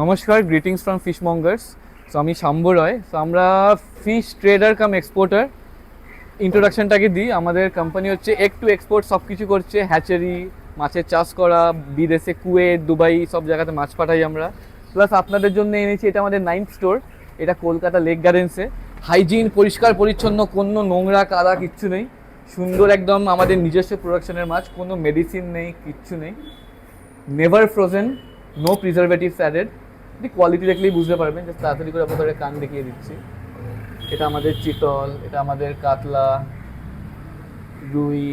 নমস্কার। Greetings from fishmongers so আমি Shamba Roy. So আমরা ফিশ ট্রেডার কাম এক্সপোর্টার ইন্ট্রোডাকশনটাকে দিই। আমাদের কোম্পানি হচ্ছে এক টু এক্সপোর্ট সব কিছু করছে। হ্যাচারি মাছের চাষ করা, বিদেশে কুয়েত, দুবাই, সব জায়গাতে মাছ পাঠাই আমরা। প্লাস আপনাদের জন্য এনেছি, এটা আমাদের নাইন্থ স্টোর এটা কলকাতা লেক গার্ডেন্সে হাইজিন পরিষ্কার, পরিচ্ছন্ন, কোনো নোংরা, কাদা, কিচ্ছু নেই। সুন্দর একদম আমাদের নিজস্ব প্রোডাকশনের মাছ। কোনো মেডিসিন নেই, কিচ্ছু নেই। Never frozen no preservatives added আপনি কোয়ালিটি দেখলেই বুঝতে পারবেন যে তাড়াতাড়ি করে আপনাদের কান দেখিয়ে দিচ্ছি। এটা আমাদের চিতল, এটা আমাদের কাতলা, রুই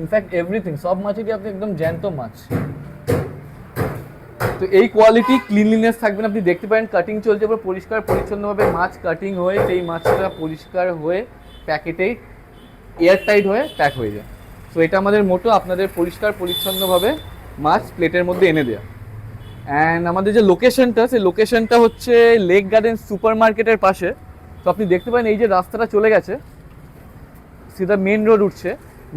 ইনফ্যাক্ট এভরিথিং সব মাছেরই আপনি একদম জ্যান্ত মাছ। তো এই কোয়ালিটি ক্লিনলিনেস থাকবেন আপনি দেখতে পারেন কাটিং চলছে, পুরো পরিষ্কার, পরিচ্ছন্নভাবে মাছ কাটিং হয়ে, সেই মাছটা পরিষ্কার হয়ে প্যাকেটে এয়ার টাইট হয়ে প্যাক হয়ে যায়। তো এটা আমাদের মোটো আপনাদের পরিষ্কার, পরিচ্ছন্নভাবে মাছ প্লেটের মধ্যে এনে দেওয়া অ্যান্ড আমাদের যে লোকেশনটা সেই লোকেশনটা হচ্ছে লেক গার্ডেন সুপার মার্কেটের পাশে। তো আপনি দেখতে পারেন, এই যে রাস্তাটা চলে গেছে, সিধা মেন রোড উঠছে।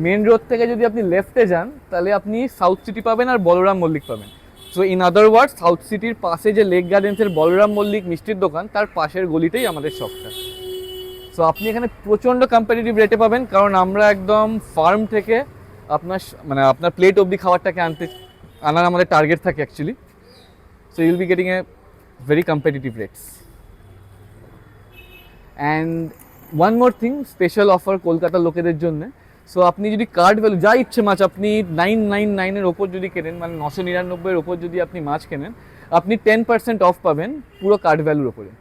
মেন রোড থেকে যদি আপনি লেফটে যান, তাহলে আপনি সাউথ সিটি পাবেন আর বলরাম মল্লিক পাবেন। So in other word South সিটির পাশে যে লেক গার্ডেন্সের বলরাম মল্লিক মিষ্টির দোকান, তার পাশের গলিতেই আমাদের শপটা সো আপনি এখানে প্রচণ্ড কম্পিটিটিভ রেটে পাবেন, কারণ আমরা একদম ফার্ম থেকে আপনার মানে আপনার প্লেট অবধি খাবারটাকে আনতে আনার আমাদের টার্গেট থাকে actually so you'll be getting a very competitive rates and one more thing special offer কলকাতার লোকেদের জন্য। সো আপনি যদি কার্ড ভ্যালু যা ইচ্ছে মাছ, আপনি নাইন নাইন নাইনের ওপর যদি কেনেন মানে নশো নিরানব্বইয়ের ওপর যদি আপনি মাছ কেনেন, আপনি টেন পার্সেন্ট অফ পাবেন পুরো কার্ড ভ্যালুর ওপরে।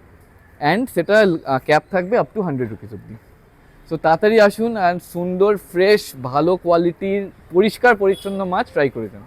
অ্যান্ড সেটা ক্যাপ থাকবে আপ টু হান্ড্রেড রুপিস অব্দি সো তাড়াতাড়ি আসুন অ্যান্ড সুন্দর ফ্রেশ ভালো কোয়ালিটির পরিষ্কার, পরিচ্ছন্ন মাছ ট্রাই করে দেন।